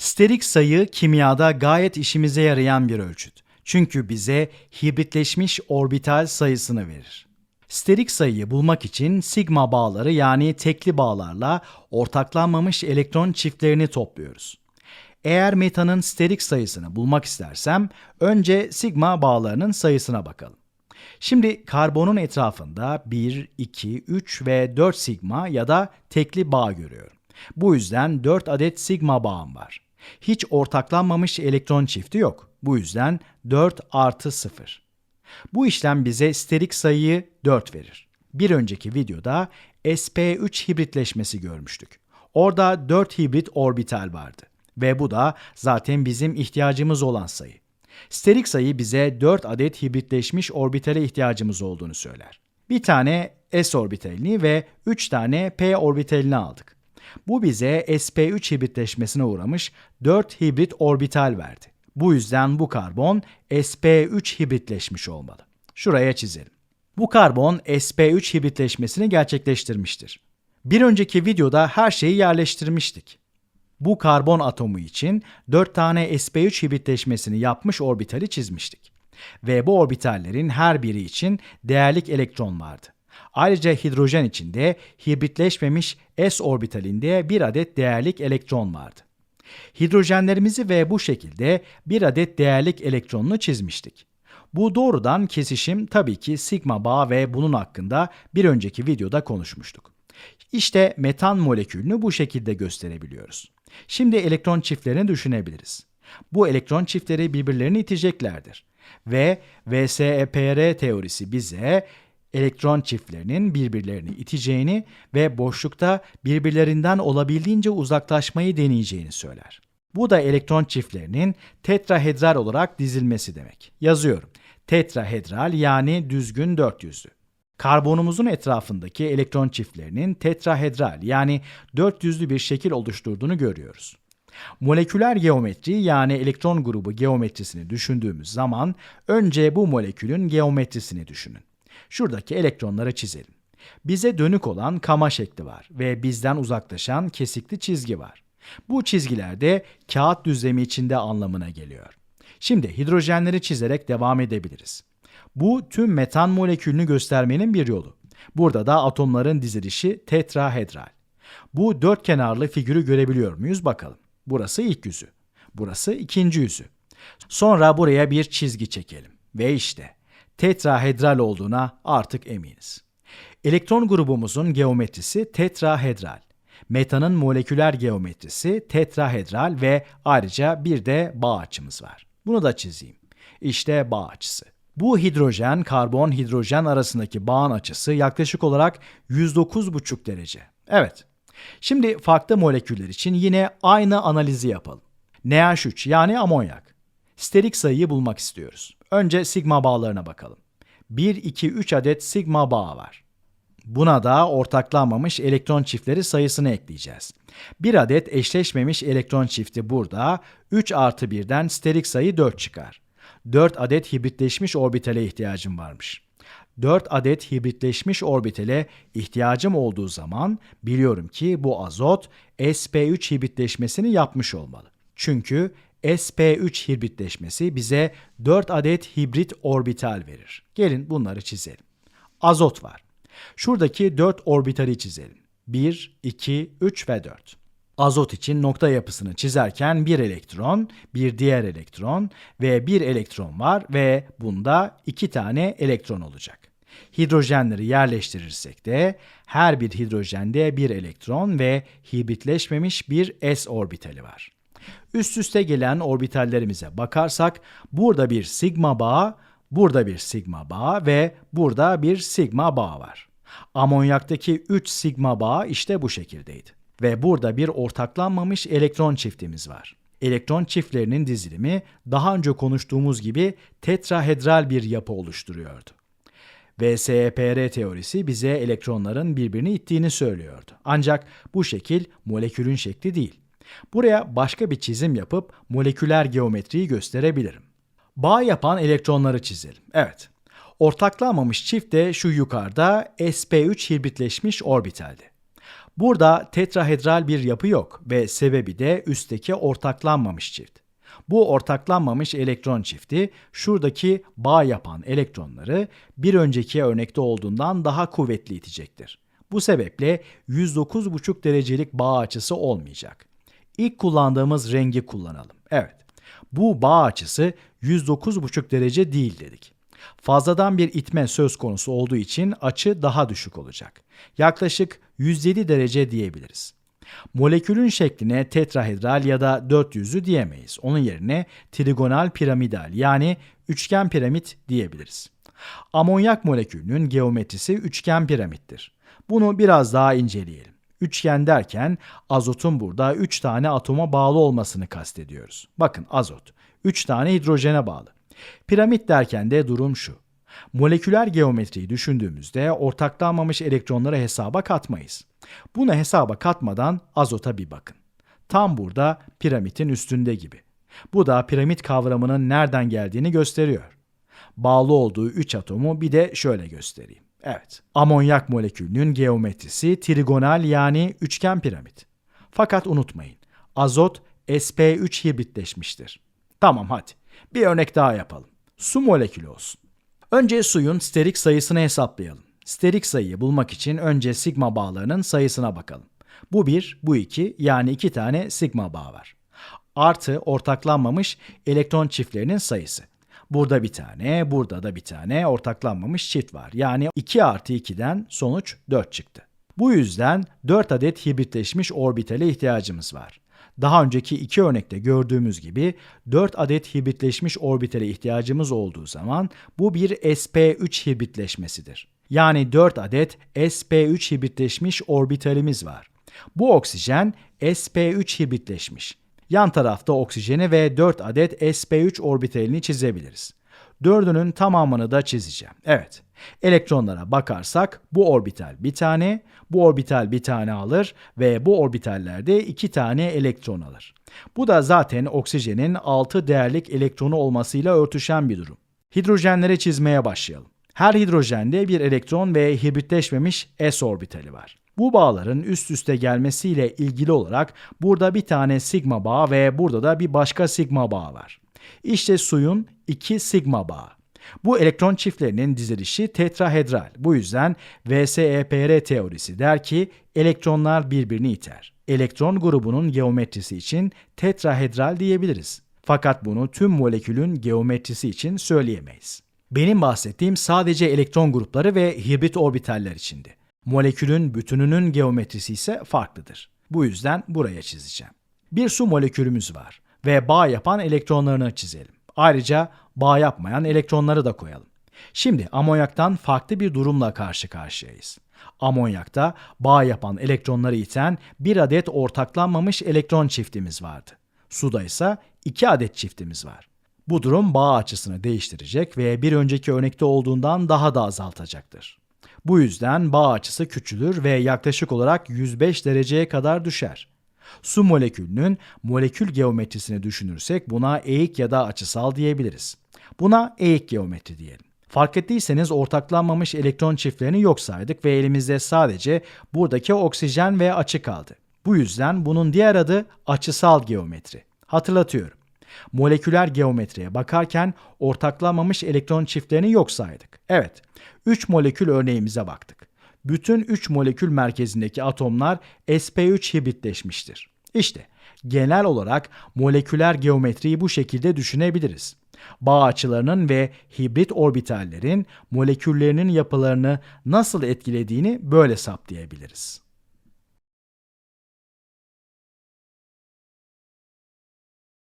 Sterik sayı kimyada gayet işimize yarayan bir ölçüt. Çünkü bize hibritleşmiş orbital sayısını verir. Sterik sayıyı bulmak için sigma bağları yani tekli bağlarla ortaklanmamış elektron çiftlerini topluyoruz. Eğer metanın sterik sayısını bulmak istersem önce sigma bağlarının sayısına bakalım. Şimdi karbonun etrafında 1, 2, 3 ve 4 sigma ya da tekli bağ görüyorum. Bu yüzden 4 adet sigma bağım var. Hiç ortaklanmamış elektron çifti yok. Bu yüzden 4 artı 0. Bu işlem bize sterik sayıyı 4 verir. Bir önceki videoda sp3 hibritleşmesi görmüştük. Orada 4 hibrit orbital vardı. Ve bu da zaten bizim ihtiyacımız olan sayı. Sterik sayı bize 4 adet hibritleşmiş orbitale ihtiyacımız olduğunu söyler. Bir tane s orbitalini ve 3 tane p orbitalini aldık. Bu bize sp3 hibritleşmesine uğramış 4 hibrit orbital verdi. Bu yüzden bu karbon sp3 hibritleşmiş olmalı. Şuraya çizelim. Bu karbon sp3 hibritleşmesini gerçekleştirmiştir. Bir önceki videoda her şeyi yerleştirmiştik. Bu karbon atomu için 4 tane sp3 hibritleşmesini yapmış orbitali çizmiştik. Ve bu orbitallerin her biri için değerlik elektron vardı. Ayrıca hidrojen içinde hibritleşmemiş s orbitalinde bir adet değerlik elektron vardı. Hidrojenlerimizi ve bu şekilde bir adet değerlik elektronunu çizmiştik. Bu doğrudan kesişim tabii ki sigma bağı ve bunun hakkında bir önceki videoda konuşmuştuk. İşte metan molekülünü bu şekilde gösterebiliyoruz. Şimdi elektron çiftlerini düşünebiliriz. Bu elektron çiftleri birbirlerini iteceklerdir. Ve VSEPR teorisi bize elektron çiftlerinin birbirlerini iteceğini ve boşlukta birbirlerinden olabildiğince uzaklaşmayı deneyeceğini söyler. Bu da elektron çiftlerinin tetrahedral olarak dizilmesi demek. Yazıyorum. Tetrahedral yani düzgün dört yüzlü. Karbonumuzun etrafındaki elektron çiftlerinin tetrahedral yani dört yüzlü bir şekil oluşturduğunu görüyoruz. Moleküler geometri yani elektron grubu geometrisini düşündüğümüz zaman önce bu molekülün geometrisini düşünün. Şuradaki elektronları çizelim. Bize dönük olan kama şekli var ve bizden uzaklaşan kesikli çizgi var. Bu çizgiler de kağıt düzlemi içinde anlamına geliyor. Şimdi hidrojenleri çizerek devam edebiliriz. Bu tüm metan molekülünü göstermenin bir yolu. Burada da atomların dizilişi tetrahedral. Bu dört kenarlı figürü görebiliyor muyuz bakalım. Burası ilk yüzü. Burası ikinci yüzü. Sonra buraya bir çizgi çekelim. Ve işte tetrahedral olduğuna artık eminiz. Elektron grubumuzun geometrisi tetrahedral. Metanın moleküler geometrisi tetrahedral ve ayrıca bir de bağ açımız var. Bunu da çizeyim. İşte bağ açısı. Bu hidrojen, karbon, hidrojen arasındaki bağın açısı yaklaşık olarak 109,5 derece. Evet. Şimdi farklı moleküller için yine aynı analizi yapalım. NH3 yani amonyak. Sterik sayıyı bulmak istiyoruz. Önce sigma bağlarına bakalım. 1, 2, 3 adet sigma bağı var. Buna da ortaklanmamış elektron çiftleri sayısını ekleyeceğiz. Bir adet eşleşmemiş elektron çifti burada, 3 artı 1'den sterik sayı 4 çıkar. 4 adet hibritleşmiş orbitale ihtiyacım varmış. 4 adet hibritleşmiş orbitale ihtiyacım olduğu zaman biliyorum ki bu azot sp3 hibritleşmesini yapmış olmalı. Çünkü sp3 hibritleşmesi bize 4 adet hibrit orbital verir. Gelin bunları çizelim. Azot var. Şuradaki 4 orbitali çizelim. 1, 2, 3 ve 4. Azot için nokta yapısını çizerken bir elektron, bir diğer elektron ve bir elektron var ve bunda iki tane elektron olacak. Hidrojenleri yerleştirirsek de her bir hidrojende bir elektron ve hibritleşmemiş bir s orbitali var. Üst üste gelen orbitallerimize bakarsak burada bir sigma bağı, burada bir sigma bağı ve burada bir sigma bağı var. Amonyaktaki 3 sigma bağı işte bu şekildeydi. Ve burada bir ortaklanmamış elektron çiftimiz var. Elektron çiftlerinin dizilimi daha önce konuştuğumuz gibi tetrahedral bir yapı oluşturuyordu. VSEPR teorisi bize elektronların birbirini ittiğini söylüyordu. Ancak bu şekil molekülün şekli değil. Buraya başka bir çizim yapıp moleküler geometriyi gösterebilirim. Bağ yapan elektronları çizelim. Evet. Ortaklanmamış çift de şu yukarıda sp3 hibritleşmiş orbitaldi. Burada tetrahedral bir yapı yok ve sebebi de üstteki ortaklanmamış çift. Bu ortaklanmamış elektron çifti şuradaki bağ yapan elektronları bir önceki örnekte olduğundan daha kuvvetli itecektir. Bu sebeple 109,5 derecelik bağ açısı olmayacak. İlk kullandığımız rengi kullanalım. Evet. Bu bağ açısı 109,5 derece değil dedik. Fazladan bir itme söz konusu olduğu için açı daha düşük olacak. Yaklaşık 107 derece diyebiliriz. Molekülün şekline tetrahedral ya da 400'lü diyemeyiz. Onun yerine trigonal piramidal yani üçgen piramit diyebiliriz. Amonyak molekülünün geometrisi üçgen piramittir. Bunu biraz daha inceleyelim. Üçgen derken azotun burada 3 tane atoma bağlı olmasını kastediyoruz. Bakın azot 3 tane hidrojene bağlı. Piramit derken de durum şu. Moleküler geometriyi düşündüğümüzde ortaklanmamış elektronları hesaba katmayız. Bunu hesaba katmadan azota bir bakın. Tam burada piramitin üstünde gibi. Bu da piramit kavramının nereden geldiğini gösteriyor. Bağlı olduğu 3 atomu bir de şöyle göstereyim. Evet, amonyak molekülünün geometrisi trigonal yani üçgen piramit. Fakat unutmayın, azot sp3 hibritleşmiştir. Tamam hadi, bir örnek daha yapalım. Su molekülü olsun. Önce suyun sterik sayısını hesaplayalım. Sterik sayıyı bulmak için önce sigma bağlarının sayısına bakalım. Bu bir, bu iki yani iki tane sigma bağ var. Artı ortaklanmamış elektron çiftlerinin sayısı. Burada bir tane, burada da bir tane ortaklanmamış çift var. Yani 2 artı 2'den sonuç 4 çıktı. Bu yüzden 4 adet hibritleşmiş orbitale ihtiyacımız var. Daha önceki iki örnekte gördüğümüz gibi 4 adet hibritleşmiş orbitale ihtiyacımız olduğu zaman bu bir sp3 hibritleşmesidir. Yani 4 adet sp3 hibritleşmiş orbitalimiz var. Bu oksijen sp3 hibritleşmiş. Yan tarafta oksijeni ve 4 adet sp3 orbitalini çizebiliriz. Dördünün tamamını da çizeceğim. Evet. Elektronlara bakarsak bu orbital bir tane, bu orbital bir tane alır ve bu orbitallerde iki tane elektron alır. Bu da zaten oksijenin 6 değerlik elektronu olmasıyla örtüşen bir durum. Hidrojenleri çizmeye başlayalım. Her hidrojende bir elektron ve hibritleşmemiş s orbitali var. Bu bağların üst üste gelmesiyle ilgili olarak burada bir tane sigma bağı ve burada da bir başka sigma bağı var. İşte suyun iki sigma bağı. Bu elektron çiftlerinin dizilişi tetrahedral. Bu yüzden VSEPR teorisi der ki elektronlar birbirini iter. Elektron grubunun geometrisi için tetrahedral diyebiliriz. Fakat bunu tüm molekülün geometrisi için söyleyemeyiz. Benim bahsettiğim sadece elektron grupları ve hibrit orbitaller içindi. Molekülün bütününün geometrisi ise farklıdır. Bu yüzden buraya çizeceğim. Bir su molekülümüz var ve bağ yapan elektronlarını çizelim. Ayrıca bağ yapmayan elektronları da koyalım. Şimdi amonyaktan farklı bir durumla karşı karşıyayız. Amonyakta bağ yapan elektronları iten bir adet ortaklanmamış elektron çiftimiz vardı. Suda ise iki adet çiftimiz var. Bu durum bağ açısını değiştirecek ve bir önceki örnekte olduğundan daha da azaltacaktır. Bu yüzden bağ açısı küçülür ve yaklaşık olarak 105 dereceye kadar düşer. Su molekülünün molekül geometrisini düşünürsek buna eğik ya da açısal diyebiliriz. Buna eğik geometri diyelim. Fark ettiyseniz ortaklanmamış elektron çiftlerini yok saydık ve elimizde sadece buradaki oksijen ve açı kaldı. Bu yüzden bunun diğer adı açısal geometri. Hatırlatıyorum. Moleküler geometriye bakarken ortaklanmamış elektron çiftlerini yok saydık. Evet, 3 molekül örneğimize baktık. Bütün 3 molekül merkezindeki atomlar sp3 hibritleşmiştir. İşte genel olarak moleküler geometriyi bu şekilde düşünebiliriz. Bağ açılarının ve hibrit orbitallerin moleküllerinin yapılarını nasıl etkilediğini böyle saptayabiliriz.